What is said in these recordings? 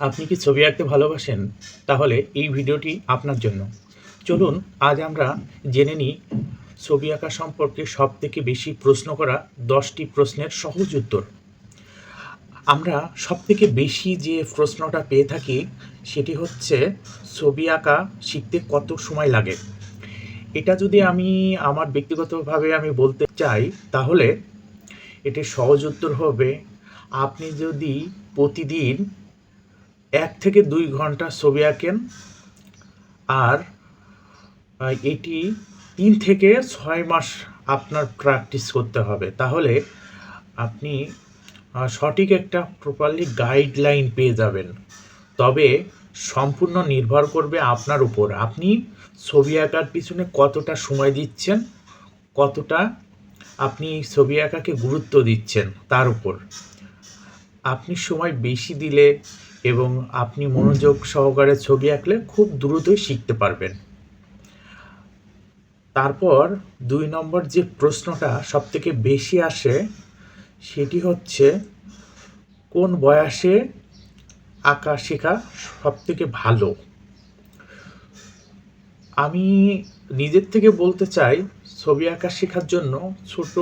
আপনি কি ছবি আঁকতে ভালোবাসেন? তাহলে এই ভিডিওটি আপনার জন্য। চলুন, আজ আমরা জেনে নিই ছবি আঁকা সম্পর্কে সব থেকে বেশি প্রশ্ন করা দশটি প্রশ্নের সহজ উত্তর। আমরা সব থেকে বেশি যে প্রশ্নটা পেয়ে থাকি, সেটি হচ্ছে ছবি আঁকা শিখতে কত সময় লাগে? এটা যদি আমি আমার ব্যক্তিগতভাবে আমি বলতে চাই, তাহলে এটির সহজ উত্তর হবে, আপনি যদি প্রতিদিন এক থেকে দুই ঘণ্টা ছবি আঁকেন আর এটি তিন থেকে ছয় মাস আপনার প্র্যাকটিস করতে হবে। তাহলে আপনি সঠিক একটা প্রপারলি গাইডলাইন পেয়ে যাবেন। তবে সম্পূর্ণ নির্ভর করবে আপনার উপর। আপনি ছবি আঁকার পিছনে কতটা সময় দিচ্ছেন, কতটা আপনি ছবি আঁকাকে গুরুত্ব দিচ্ছেন তার উপর। আপনি সময় বেশি দিলে এবং আপনি মনোযোগ সহকারে ছবি আঁকলে খুব দ্রুতই শিখতে পারবেন। তারপর দুই নম্বর যে প্রশ্নটা সব থেকে বেশি আসে, সেটি হচ্ছে, কোন বয়সে আঁকা শেখা সব থেকে ভালো? আমি নিজের থেকে বলতে চাই, ছবি আঁকা শেখার জন্য ছোট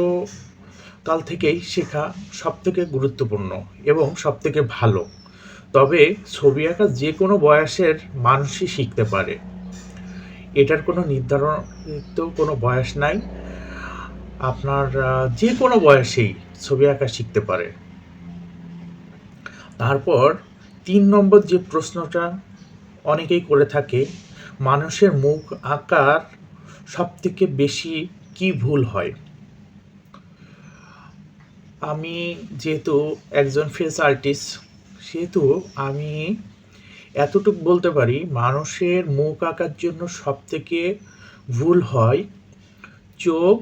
কাল থেকেই শেখা সব থেকে গুরুত্বপূর্ণ এবং সব থেকে ভালো। তবে ছবি আঁকা যে কোনো বয়সের মানুষই শিখতে পারে। এটার কোনো নির্ধারিত কোনো বয়স নাই। আপনার যে কোনো বয়সেই ছবি আঁকা শিখতে পারে। তারপর তিন নম্বর যে প্রশ্নটা অনেকেই করে থাকে, মানুষের মুখ আঁকার সব থেকে বেশি কি ভুল হয়? আমি যেহেতু একজন ফেস আর্টিস্ট সেহেতু আমি এতটুকু বলতে পারি, মানুষের মুখ আঁকার জন্য সব থেকে ভুল হয় চোখ,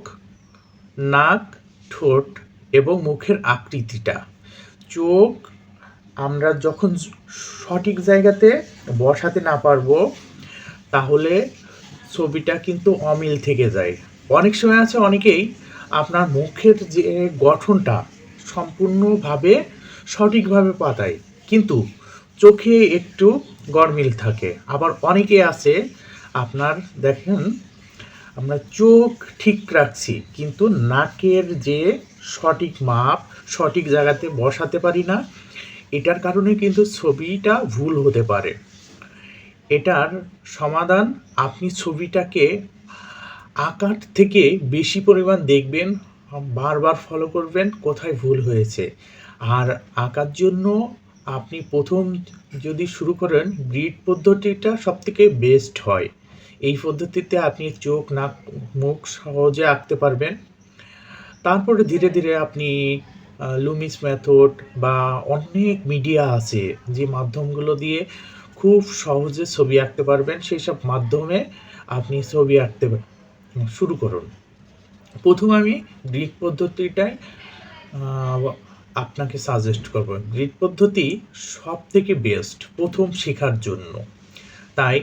নাক, ঠোঁট এবং মুখের আকৃতিটা। চোখ আমরা যখন সঠিক জায়গাতে বসাতে না পারব, তাহলে ছবিটা কিন্তু অমিল থেকে যায়। অনেক সময় আছে অনেকেই আপনার মুখের যে গঠনটা সম্পূর্ণভাবে সঠিকভাবে পাতায়। কিন্তু চোখে একটু গরমিল থাকে। আবার অনেকে আছে, আপনার দেখেন, আমরা চোখ ঠিক রাখছি, কিন্তু নাকের যে সঠিক মাপ, সঠিক জায়গাতে বসাতে পারি না, এটার কারণে কিন্তু ছবিটা ভুল হতে পারে। এটার সমাধান, আপনি ছবিটাকে আঁকার থেকে বেশি পরিমাণ দেখবেন, বারবার ফলো করবেন, কোথায় ভুল হয়েছে। আর আঁকার জন্য আপনি প্রথম যদি শুরু করেন গ্রিড পদ্ধতিটা সবথেকে বেস্ট হয়। এই পদ্ধতিতে আপনি চোখ, নাক, মুখ সহজে আঁকতে পারবেন। তারপরে ধীরে ধীরে আপনি লুমিস মেথড বা অনেক মিডিয়া আছে যে মাধ্যমগুলো দিয়ে খুব সহজে ছবি আঁকতে পারবেন। সেই সব মাধ্যমে আপনি ছবি আঁকতে শুরু করুন। প্রথম আমি গ্রিক পদ্ধতিটাই আপনাকে সাজেস্ট করব। গ্রিড পদ্ধতি সব থেকে বেস্ট প্রথম শেখার জন্য। তাই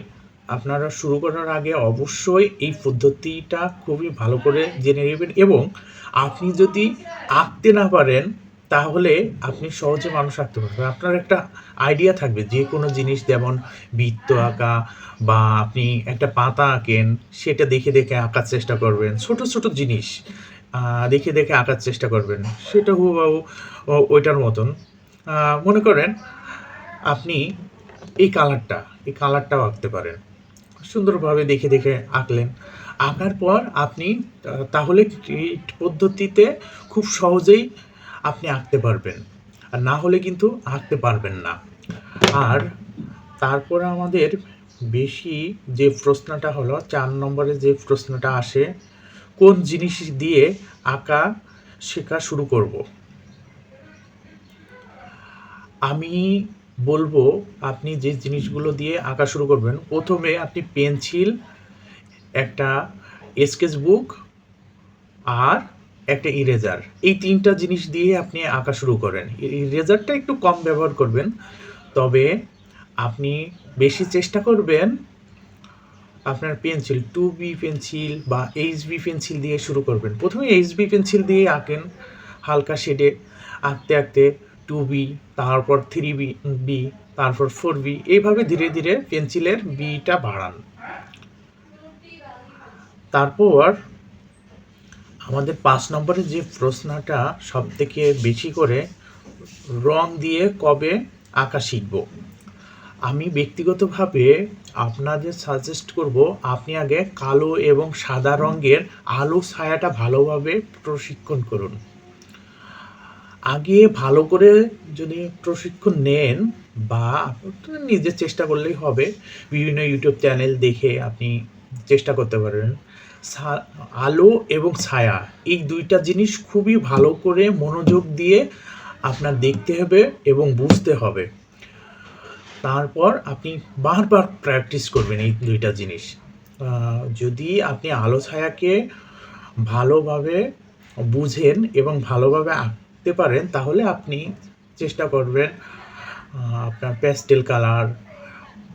আপনারা শুরু করার আগে অবশ্যই এই পদ্ধতিটা খুবই ভালো করে জেনে নেবেন এবং আপনি যদি আঁকতে না পারেন, তাহলে আপনি সহজে মানুষ আঁকতে পারবেন। আপনার একটা আইডিয়া থাকবে, যে কোনো জিনিস যেমন বৃত্ত আঁকা বা আপনি একটা পাতা আঁকেন, সেটা দেখে দেখে আঁকার চেষ্টা করবেন। ছোট ছোট জিনিস দেখে দেখে আঁকার চেষ্টা করবেন। সেটা হুবহু ওইটার মতন। মনে করেন আপনি এই কালারটা, এই কালারটাও আঁকতে পারেন। সুন্দরভাবে দেখে দেখে আঁকলেন। আঁকার পর আপনি, তাহলে পদ্ধতিতে খুব সহজেই আপনি আঁকতে পারবেন। আর না হলে কিন্তু আঁকতে পারবেন না। আর তারপর আমাদের বেশি যে প্রশ্নটা হলো, চার নম্বরে যে প্রশ্নটা আসে কোন জিনিস দিয়ে আঁকা শেখা শুরু করব? আমি বলব আপনি যে জিনিসগুলো দিয়ে আঁকা শুরু করবেন, প্রথমে আপনি পেন্সিল, একটা স্কেচ বুক আর একটা ইরেজার। এই তিনটা জিনিস দিয়ে আপনি আঁকা শুরু করেন। ইরেজারটা একটু কম ব্যবহার করবেন, তবে আপনি বেশি চেষ্টা করবেন আপনার পেন্সিল টু বি পেন্সিল বা এইচ বি পেন্সিল দিয়ে শুরু করবেন। প্রথমে এইচ বি পেন্সিল দিয়ে আঁকেন হালকা শেডে আঁকতে আঁকতে টু বি তারপর থ্রি বি বি তারপর ফোর বি এইভাবে ধীরে ধীরে পেন্সিলের বিটা বাড়ান। তারপর আমাদের পাঁচ নম্বরের যে প্রশ্নটা সব থেকে বেশি করে রং দিয়ে কবে আঁকা শিখব? আমি ব্যক্তিগতভাবে আপনাদের সাজেস্ট করব, আপনি আগে কালো এবং সাদা রঙের আলো ছায়াটা ভালোভাবে প্রশিক্ষণ করুন। আগে ভালো করে যদি প্রশিক্ষণ নেন বা নিজের চেষ্টা করলেই হবে, বিভিন্ন ইউটিউব চ্যানেল দেখে আপনি চেষ্টা করতে পারেন। আলো এবং ছায়া, এই দুইটা জিনিস খুবই ভালো করে মনোযোগ দিয়ে আপনার দেখতে হবে এবং বুঝতে হবে। তারপর আপনি বারবার প্র্যাকটিস করবেন এই দুইটা জিনিস। যদি আপনি আলো ছায়াকে ভালোভাবে বুঝেন এবং ভালোভাবে আঁকতে পারেন, তাহলে আপনি চেষ্টা করবেন আপনার প্যাস্টেল কালার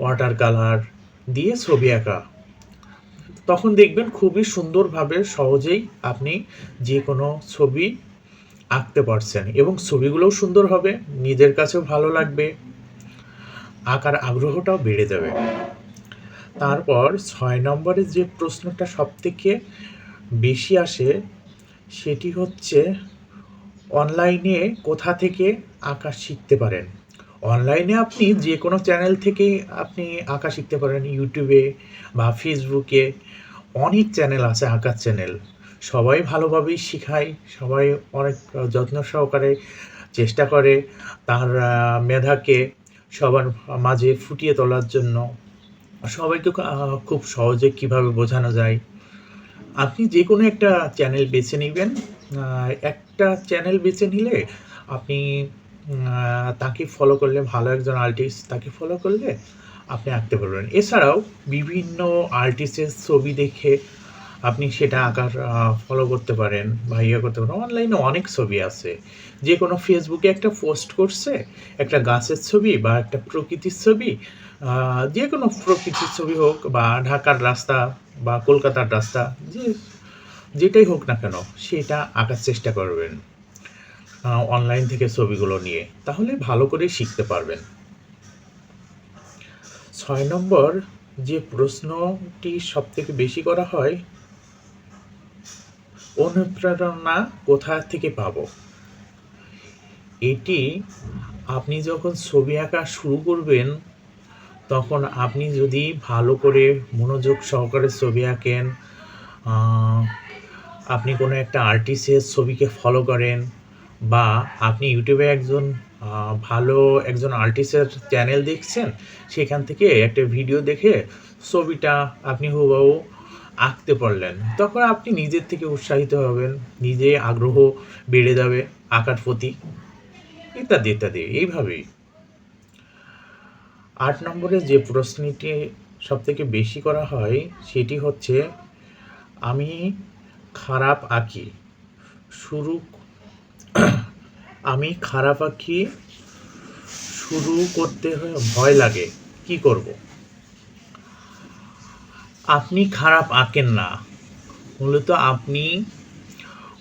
ওয়াটার কালার দিয়ে ছবি আঁকা। তখন দেখবেন খুবই সুন্দরভাবে সহজেই আপনি যে কোনো ছবি আঁকতে পারছেন এবং ছবিগুলোও সুন্দর হবে, নিজের কাছেও ভালো লাগবে। আঁকার আগ্রহটাও বেড়ে যাবে। তারপর ছয় নম্বরের যে প্রশ্নটা সব থেকে বেশি আসে, সেটি হচ্ছে অনলাইনে কোথা থেকে আঁকা শিখতে পারেন? অনলাইনে আপনি যে কোনো চ্যানেল থেকেই আপনি আঁকা শিখতে পারেন, ইউটিউবে বা ফেসবুকে। অনেক চ্যানেল আছে আঁকার চ্যানেল। সবাই ভালোভাবেই শেখায়, সবাই অনেক যত্ন সহকারে চেষ্টা করে তার মেধাকে। সবার মাঝে ফুটিয়ে তোলার জন্য। সবাইকে খুব সহজে কীভাবে বোঝানো যায়? আপনি যে কোনো একটা চ্যানেল বেছে নেবেন। একটা চ্যানেল বেছে নিলে আপনি তাকে ফলো করলে, ভালো একজন আর্টিস্ট তাকে ফলো করলে আপনি আঁকতে পারবেন। এছাড়াও বিভিন্ন আর্টিস্টের ছবি দেখে আপনি সেটা আঁকার ফলো করতে পারেন বা ইয়ে করতে পারেন। অনলাইনে অনেক ছবি আছে। যে কোনো ফেসবুকে একটা পোস্ট করছে, একটা গাছের ছবি বা একটা প্রকৃতির ছবি যে কোনো প্রকৃতির ছবি হোক বা ঢাকার রাস্তা বা কলকাতার রাস্তা, যে, যেটাই হোক না কেন, সেটা আঁকার চেষ্টা করবেন অনলাইন থেকে ছবিগুলো নিয়ে। তাহলে ভালো করে শিখতে পারবেন। ছয় নম্বর, যে প্রশ্নটি সব থেকে বেশি করা হয় অনুপ্রেরণা কোথা থেকে পাবো? এটি আপনি যখন ছবি আঁকা শুরু করবেন, তখন আপনি যদি ভালো করে মনোযোগ সহকারে ছবি আঁকেন আপনি কোনো একটা আর্টিস্টের ছবিকে ফলো করেন বা আপনি ইউটিউবে একজন ভালো একজন আর্টিস্টের চ্যানেল দেখছেন, সেখান থেকে একটা ভিডিও দেখে ছবিটা আপনি হুবহু আঁকতে পারলেন। তখন আপনি নিজের থেকে উৎসাহিত হবেন, নিজে আগ্রহ বেড়ে যাবে আঁকার প্রতি। ইত্যাদি ইত্যাদি, এইভাবেই। আট নম্বরে যে প্রশ্নটি সব থেকে বেশি করা হয়, সেটি হচ্ছে, আমি খারাপ আঁকি। শুরু, আমি খারাপ আঁকি, শুরু করতে ভয় লাগে, কি করব? আপনি খারাপ আঁকেন না। মূলত আপনি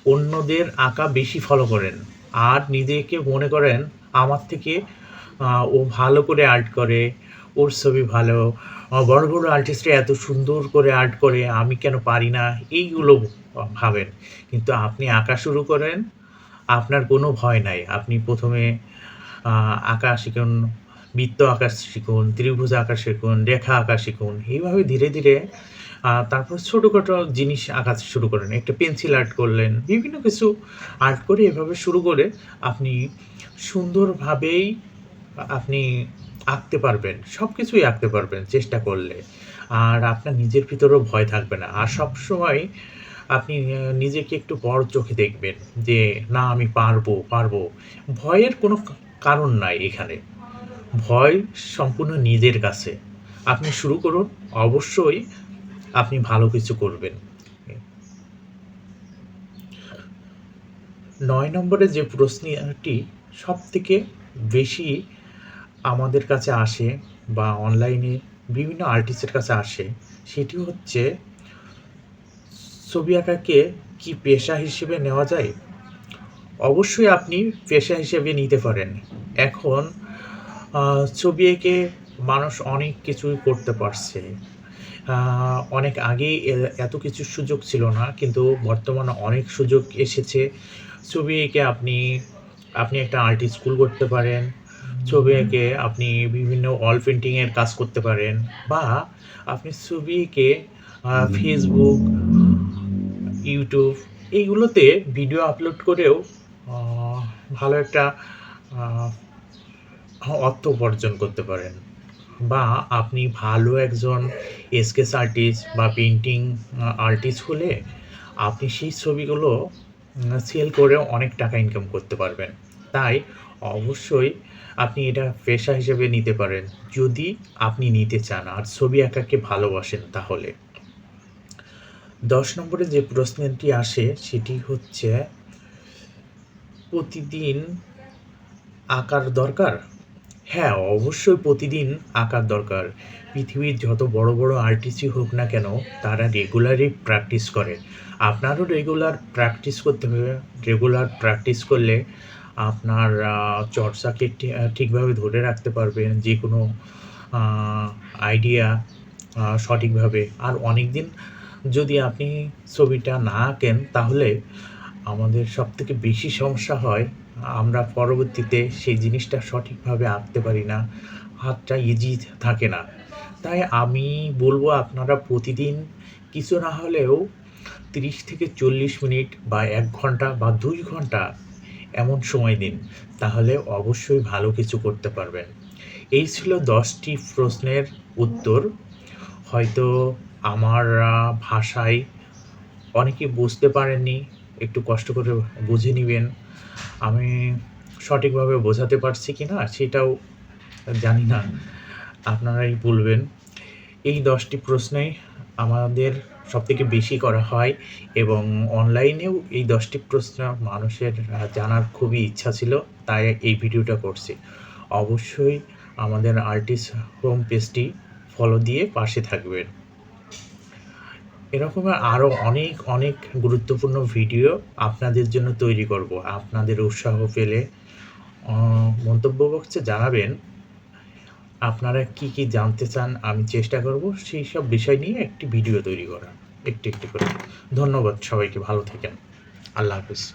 অন্যদের আঁকা বেশি ফলো করেন। আর নিজেকে মনে করেন, আমার থেকে ও ভালো করে আর্ট করে, ওর ছবি ভালো বড় বড় আর্টিস্টরা এত সুন্দর করে আর্ট করে, আমি কেন পারি না? এইগুলো ভাবেন। কিন্তু আপনি আঁকা শুরু করেন, আপনার কোনো ভয় নাই। আপনি প্রথমে আঁকা শিখুন বৃত্ত আঁকা শিখুন, ত্রিভুজ আঁকা শিখুন, রেখা আঁকা শিখুন, এইভাবে ধীরে ধীরে তারপর ছোটোখাটো জিনিস আঁকা শুরু করেন। একটা পেন্সিল আর্ট করলেন, বিভিন্ন কিছু আর্ট করে এভাবে শুরু করে আপনি সুন্দরভাবেই আপনি আঁকতে পারবেন সব কিছুই আঁকতে পারবেন চেষ্টা করলে। আর আপনার নিজের ভিতরেও ভয় থাকবে না। আর সব সময় আপনি নিজেকে একটু বড় চোখে দেখবেন যে, না, আমি পারব পারব। ভয়ের কোনো কারণ নাই এখানে। ভয় সম্পূর্ণ নিজের কাছে। আপনি শুরু করুন, অবশ্যই আপনি ভালো কিছু করবেন। নয় নম্বরে যে প্রশ্নটি সব থেকে বেশি আমাদের কাছে আসে বা অনলাইনে বিভিন্ন আর্টিস্টের কাছে আসে, সেটি হচ্ছে, ছবি আঁকাকে কি পেশা হিসেবে নেওয়া যায়? অবশ্যই আপনি পেশা হিসেবে নিতে পারেন। এখন ছবি এঁকে মানুষ অনেক কিছুই করতে পারছে। অনেক আগেই এ এত কিছু সুযোগ ছিল না। কিন্তু বর্তমানে অনেক সুযোগ এসেছে। ছবি এঁকে আপনি, আপনি একটা আর্ট স্কুল করতে পারেন। ছবি এঁকে আপনি বিভিন্ন ওয়াল পেন্টিংয়ের কাজ করতে পারেন বা আপনি ছবি এঁকে ফেসবুক ইউটিউব এইগুলোতে ভিডিও আপলোড করেও ভালো একটা অর্থ উপার্জন করতে পারেন। বা আপনি ভালো একজন স্কেচ আর্টিস্ট বা পেন্টিং আর্টিস্ট হলে আপনি সেই ছবিগুলো সেল করেও অনেক টাকা ইনকাম করতে পারবেন। তাই অবশ্যই আপনি এটা পেশা হিসেবে নিতে পারেন। যদি আপনি নিতে চান আর ছবি আঁকাকে ভালোবাসেন তাহলে। ১০ নম্বরে যে প্রশ্নটি আসে, সেটি হচ্ছে, প্রতিদিন আঁকার দরকার? হ্যাঁ, অবশ্যই প্রতিদিন আঁকার দরকার। পৃথিবীর যত বড়, বড় আর্টিস্টই হোক না কেন তারা রেগুলারই প্র্যাকটিস করে। আপনারও রেগুলার প্র্যাকটিস করতে হবে। রেগুলার প্র্যাকটিস করলে আপনার চর্চাকে ঠিকভাবে ধরে রাখতে পারবেন। যে কোনো আইডিয়া সঠিকভাবে। আর অনেক দিন যদি আপনি ছবিটা না আঁকেন তাহলে আমাদের সবথেকে বেশি সমস্যা হয় আমরা পরবর্তীতে সেই জিনিসটা সঠিকভাবে আঁকতে পারি না। হাতটা ইজি থাকে না। তাই আমি বলব আপনারা প্রতিদিন কিছু না হলেও ৩০ থেকে ৪০ মিনিট বা এক ঘণ্টা বা দুই ঘণ্টা এমন সময় দিন। তাহলে অবশ্যই ভালো কিছু করতে পারবেন। এই ছিল দশটি প্রশ্নের উত্তর। হয়তো আমার ভাষায় অনেকে বুঝতে পারেননি। একটু কষ্ট করে বুঝে নিবেন। আমি সঠিকভাবে বোঝাতে পারছি কি না সেটাও জানি না। আপনারাই বলবেন। এই ১০ টি প্রশ্নই আমাদের সবথেকে বেশি করা হয় এবং অনলাইনেও এই দশটি প্রশ্ন মানুষের জানার খুবই ইচ্ছা ছিল। তাই এই ভিডিওটা করছি। অবশ্যই আমাদের আর্টিস্ট হোম পেজটি ফলো দিয়ে পাশে থাকবেন। এরকমের আরও অনেক, অনেক গুরুত্বপূর্ণ ভিডিও আপনাদের জন্য তৈরি করব। আপনাদের উৎসাহ পেলে মন্তব্য বক্সে জানাবেন। আপনারা কি, কি জানতে চান আমি চেষ্টা করব সেই সব বিষয় নিয়ে একটি ভিডিও তৈরি করার। একটি, একটি করে। ধন্যবাদ সবাইকে ভালো থাকেন। আল্লাহ হাফেজ।